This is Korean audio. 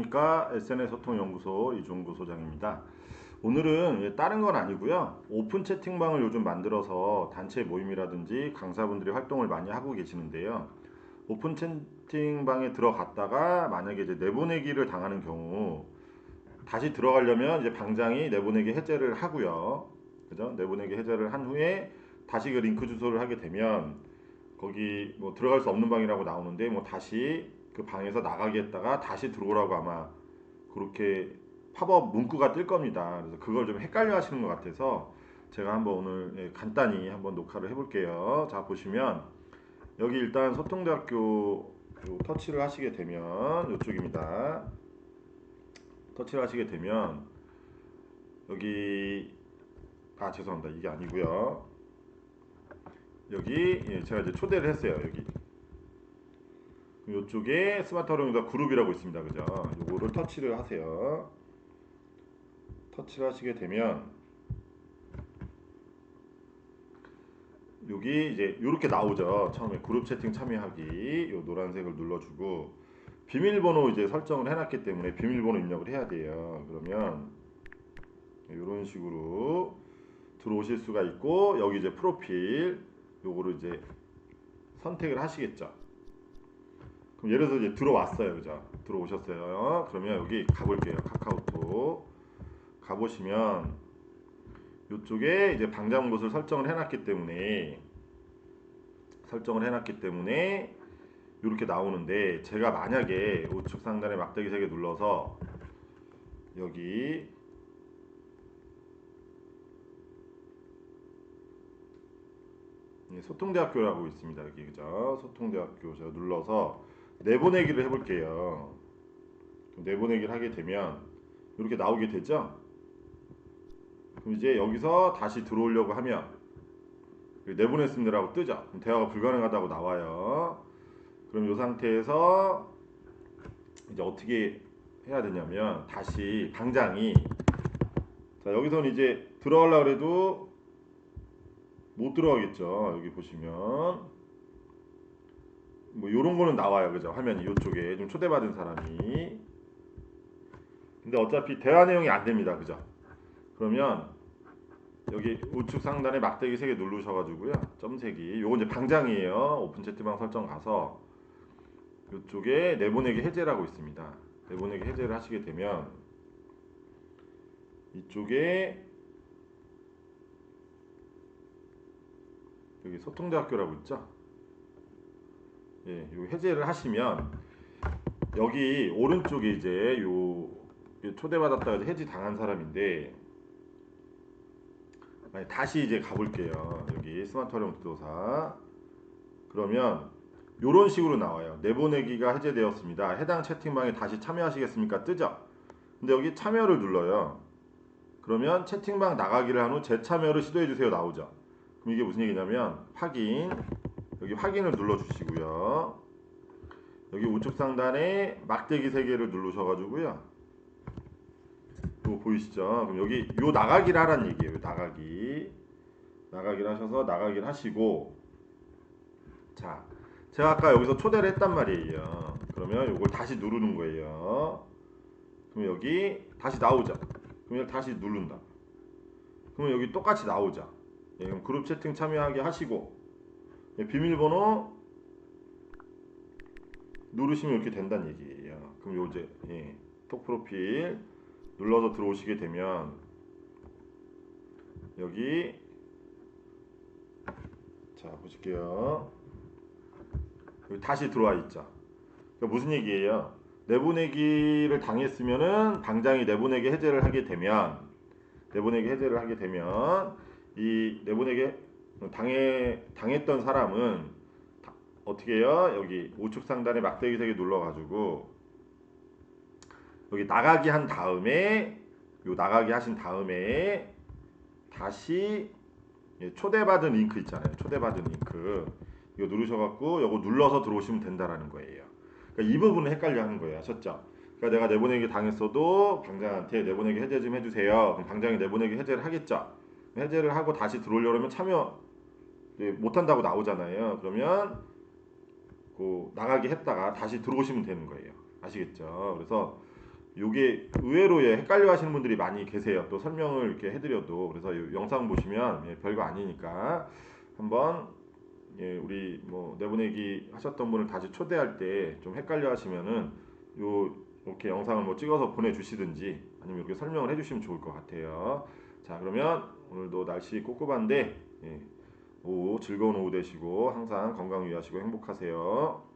안녕하십니까 SNS 소통연구소 이종구 소장입니다. 오늘은 다른 건 아니고요. 오픈 채팅방을 요즘 만들어서 단체 모임이라든지 강사분들이 활동을 많이 하고 계시는데요. 오픈 채팅방에 들어갔다가 만약에 이제 내보내기를 당하는 경우 다시 들어가려면 이제 방장이 내보내기 해제를 하고요. 그죠? 내보내기 해제를 한 후에 다시 그 링크 주소를 하게 되면 거기 뭐 들어갈 수 없는 방이라고 나오는데 뭐 다시 그 방에서 나가게 했다가 다시 들어오라고 아마 그렇게 팝업 문구가 뜰 겁니다. 그래서 그걸 좀 헷갈려 하시는 것 같아서 제가 한번 오늘 예, 간단히 한번 녹화를 해볼게요. 자 보시면 여기 일단 소통대학교 요 터치를 하시게 되면 이쪽입니다. 터치를 하시게 되면 여기 아 죄송합니다 이게 아니고요. 여기 예, 제가 이제 초대를 했어요 여기 이쪽에 스마트 활용자 그룹이라고 있습니다. 그죠? 요거를 터치를 하세요. 터치를 하시게 되면 여기 이제 이렇게 나오죠. 처음에 그룹 채팅 참여하기. 요 노란색을 눌러주고 비밀번호 이제 설정을 해놨기 때문에 비밀번호 입력을 해야 돼요. 그러면 이런 식으로 들어오실 수가 있고 여기 이제 프로필 요거를 이제 선택을 하시겠죠. 그럼 예를 들어서 이제 들어왔어요, 그죠? 들어오셨어요. 그러면 여기 가볼게요. 카카오톡 가보시면 이쪽에 이제 방장 곳을 설정을 해놨기 때문에 설정을 해놨기 때문에 이렇게 나오는데 제가 만약에 우측 상단에 막대기 세개 눌러서 여기 예, 소통대학교라고 있습니다. 여기 그죠? 소통대학교 제가 눌러서 내보내기를 해볼게요. 내보내기를 하게 되면 이렇게 나오게 되죠? 그럼 이제 여기서 다시 들어오려고 하면 내보냈습니다라고 뜨죠? 그럼 대화가 불가능하다고 나와요. 그럼 이 상태에서 이제 어떻게 해야 되냐면 다시 당장이 자 여기서는 이제 들어가려고 해도 못 들어가겠죠. 여기 보시면 뭐 요런 거는 나와요. 그죠? 화면이 이쪽에 좀 초대받은 사람이 근데 어차피 대화 내용이 안 됩니다. 그죠? 그러면 여기 우측 상단에 막대기 세개 누르셔 가지고요. 점색이 요거 이제 방장이에요. 오픈 채팅방 설정 가서 이쪽에 내보내기 해제라고 있습니다. 내보내기 해제를 하시게 되면 이쪽에 여기 소통대학교라고 있죠. 예, 요 해제를 하시면 여기 오른쪽에 이제 요 초대받았다가 해지 당한 사람인데 다시 이제 가볼게요. 여기 스마트 활용 지도사 그러면 요런 식으로 나와요. 내보내기가 해제되었습니다. 해당 채팅방에 다시 참여하시겠습니까? 뜨죠. 근데 여기 참여를 눌러요. 그러면 채팅방 나가기를 한 후 재참여를 시도해 주세요 나오죠. 그럼 이게 무슨 얘기냐면 확인 여기 확인을 눌러 주시고요. 여기 우측 상단에 막대기 세 개를 누르셔 가지고요. 이거 보이시죠? 그럼 여기 요 나가기를 하라는 얘기예요. 나가기. 나가기를 하셔서 나가기를 하시고 자, 제가 아까 여기서 초대를 했단 말이에요. 그러면 이걸 다시 누르는 거예요. 그럼 여기 다시 나오죠. 그럼 다시 누른다. 그러면 여기 똑같이 나오죠. 예, 그럼 그룹 채팅 참여하게 하시고 예, 비밀번호 누르시면 이렇게 된다는 얘기예요. 그럼 요 이제 예, 톡 프로필 눌러서 들어오시게 되면 여기 자 보실게요. 여기 다시 들어와 있죠. 무슨 얘기예요? 내보내기를 당했으면은 방장이 내보내기 해제를 하게 되면 내보내기 해제를 하게 되면 이 내보내기 당해 당했던 사람은 다- 어떻게 해요? 여기 우측 상단에 막대기 세개 눌러 가지고 여기 나가기 한 다음에 요 나가기 하신 다음에 다시 예, 초대받은 링크 있잖아요. 초대받은 링크 이거 누르셔갖고 이거 눌러서 들어오시면 된다라는 거예요. 그러니까 이 부분을 헷갈려 하는 거예요. 아셨죠? 그러니까 내가 내보내기 당했어도 방장한테 내보내기 해제 좀 해주세요. 그럼 방장이 내보내기 해제를 하겠죠. 해제를 하고 다시 들어오려면 참여 예, 못한다고 나오잖아요. 그러면 그 나가기 했다가 다시 들어오시면 되는 거예요. 아시겠죠? 그래서 요게 의외로 예, 헷갈려 하시는 분들이 많이 계세요. 또 설명을 이렇게 해드려도 그래서 요 영상 보시면 예, 별거 아니니까 한번 예, 우리 뭐 내보내기 하셨던 분을 다시 초대할 때 좀 헷갈려 하시면은 요 이렇게 영상을 뭐 찍어서 보내주시든지 아니면 이렇게 설명을 해주시면 좋을 것 같아요. 자 그러면 오늘도 날씨 꿉꿉한데 예, 오후 즐거운 오후 되시고 항상 건강 유의하시고 행복하세요.